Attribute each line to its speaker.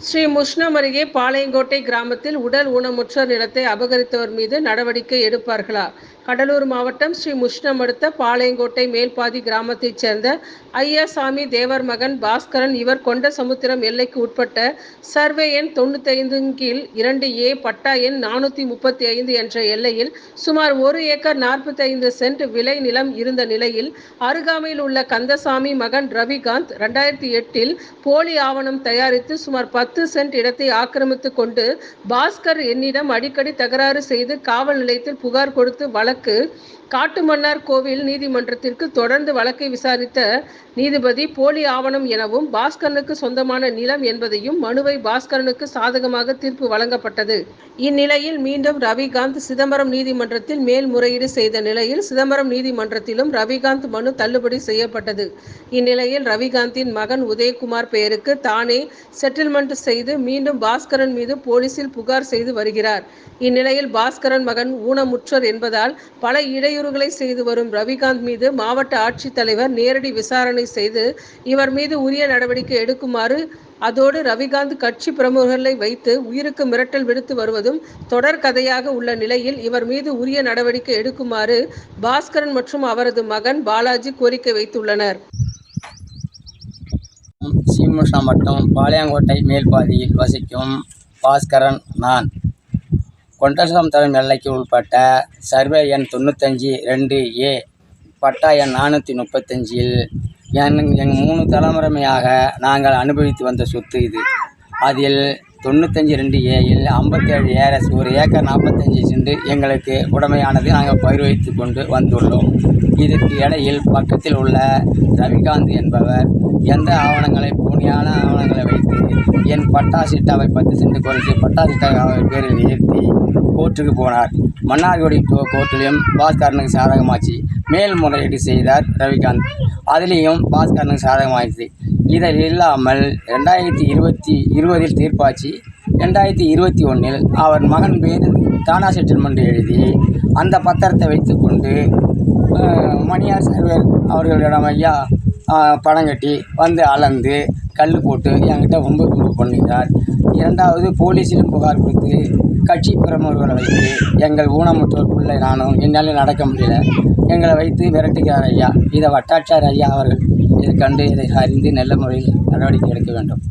Speaker 1: ஸ்ரீ முஷ்ணம் அருகே பாளையங்கோட்டை கிராமத்தில் உடல் ஊனமுற்றோர் நிலத்தை அபகரித்தவர் மீது நடவடிக்கை எடுப்பார்களா? கடலூர் மாவட்டம் ஸ்ரீ முஷ்ணம் அடுத்த பாளையங்கோட்டை மேல்பாதி கிராமத்தைச் சேர்ந்த ஐயாசாமி தேவர் மகன் பாஸ்கரன் இவர் கொண்ட சமுத்திரம் எல்லைக்கு உட்பட்ட சர்வே எண் தொண்ணூத்தைந்தின் கீழ் இரண்டு ஏ பட்டா எண் நானூற்றி முப்பத்தி ஐந்து என்ற எல்லையில் சுமார் ஒரு ஏக்கர் நாற்பத்தைந்து சென்ட் விளை நிலம் இருந்த நிலையில் அருகாமையில் உள்ள கந்தசாமி மகன் ரவிகாந்த் ரெண்டாயிரத்தி எட்டில் போலி ஆவணம் தயாரித்து சுமார் பத்து சென்ட் இடத்தை ஆக்கிரமித்து கொண்டு பாஸ்கர் என்னிடம் அடிக்கடி தகராறு செய்து காவல் நிலையத்தில் புகார் கொடுத்து வழக்கு காட்டுமன்னார் கோவில் நீதிமன்றத்திற்கு தொடர்ந்து வழக்கை விசாரித்த நீதிபதி போலி ஆவணம் எனவும் பாஸ்கரனுக்கு சொந்தமான நிலம் என்பதையும் மனுவை பாஸ்கரனுக்கு சாதகமாக தீர்ப்பு வழங்கப்பட்டது. இந்நிலையில் மீண்டும் ரவிகாந்த் சிதம்பரம் நீதிமன்றத்தில் மேல்முறையீடு செய்த நிலையில் சிதம்பரம் நீதிமன்றத்திலும் ரவிகாந்த் மனு தள்ளுபடி செய்யப்பட்டது. இந்நிலையில் ரவிகாந்தின் மகன் உதயகுமார் பெயருக்கு தானே செட்டில்மெண்ட் செய்து மீண்டும் பாஸ்கரன் மீது போலீசில் புகார் செய்து வருகிறார். இந்நிலையில் பாஸ்கரன் மகன் ஊனமுற்றர் என்பதால் பல இடையூறுகளை செய்து வரும் ரவிகாந்த் மீது மாவட்ட ஆட்சித்தலைவர் நேரடி விசாரணை செய்து இவர் மீது உரிய நடவடிக்கை எடுக்குமாறு அதோடு ரவிகாந்த் கட்சி பிரமுகர்களை வைத்து உயிருக்கு மிரட்டல் விடுத்து வருவதும் தொடர் கதையாக உள்ள நிலையில் இவர் மீது உரிய நடவடிக்கை எடுக்குமாறு பாஸ்கரன் மற்றும் அவரது மகன் பாலாஜி கோரிக்கை வைத்துள்ளனர்.
Speaker 2: சீமுஷா மட்டும் பாளையங்கோட்டை மேல்பாதியில் வசிக்கும் பாஸ்கரன் நான். கொண்டசம் தரும் எல்லைக்கு உட்பட்ட சர்வே எண் தொண்ணூத்தஞ்சு ரெண்டு ஏ பட்டா எண் நானூற்றி முப்பத்தஞ்சில் என் எங்கள் மூணு தலைமுறைமையாக நாங்கள் அனுபவித்து வந்த சொத்து இது. அதில் தொண்ணூத்தஞ்சு ரெண்டு ஏயில் ஐம்பத்தேழு ஏரஸ் ஒரு ஏக்கர் நாற்பத்தஞ்சு சென்று எங்களுக்கு உடமையானது நாங்கள் பயிர் வைத்து கொண்டு வந்துள்ளோம். இதற்கு இடையில் பக்கத்தில் உள்ள ரவிகாந்த் என்பவர் எந்த ஆவணங்களை போனியான ஆவணங்களை வைத்து என் பட்டா சிட்டாவை பத்து சென்று குறைத்து பட்டா சிட்டாவை பேரில் நிறுத்தி கோர்ட்டுக்கு போனார். மன்னார்குடி கோ- கோர்ட்டிலும் பாஸ்கரனுக்கு சாதகமாச்சு. மேல்முறையீடு செய்தார் ரவிகாந்த். அதுலேயும் பாஸ்கரனுக்கு சாதகமாயிடுச்சு இதில் இல்லாமல் ரெண்டாயிரத்தி இருபத்தி இருபதில் தீர்ப்பாச்சு. ரெண்டாயிரத்தி இருபத்தி ஒன்றில் அவர் மகன் பேர் தானா செட்டில்மெண்ட் எழுதி அந்த பத்திரத்தை வைத்துக்கொண்டு மணியார் சர்வர் அவர்களிடம் ஐயா பணம் கட்டி வந்து அளந்து கல் போட்டு என்கிட்ட ரொம்ப கும்பு பண்ணுகிறார் இரண்டாவது போலீஸிலும் புகார் கொடுத்து கட்சி பிரமுகர்களை வைத்து எங்கள் ஊனமுற்றோர் பிள்ளை நானும் என்னால் நடக்க முடியல. எங்களை வைத்து விரட்டுகிறார் ஐயா. இதை வட்டாட்சியர் ஐயா அவர்கள் இதை கண்டு இதை அறிந்து நல்ல முறையில் நடவடிக்கை எடுக்க வேண்டும்.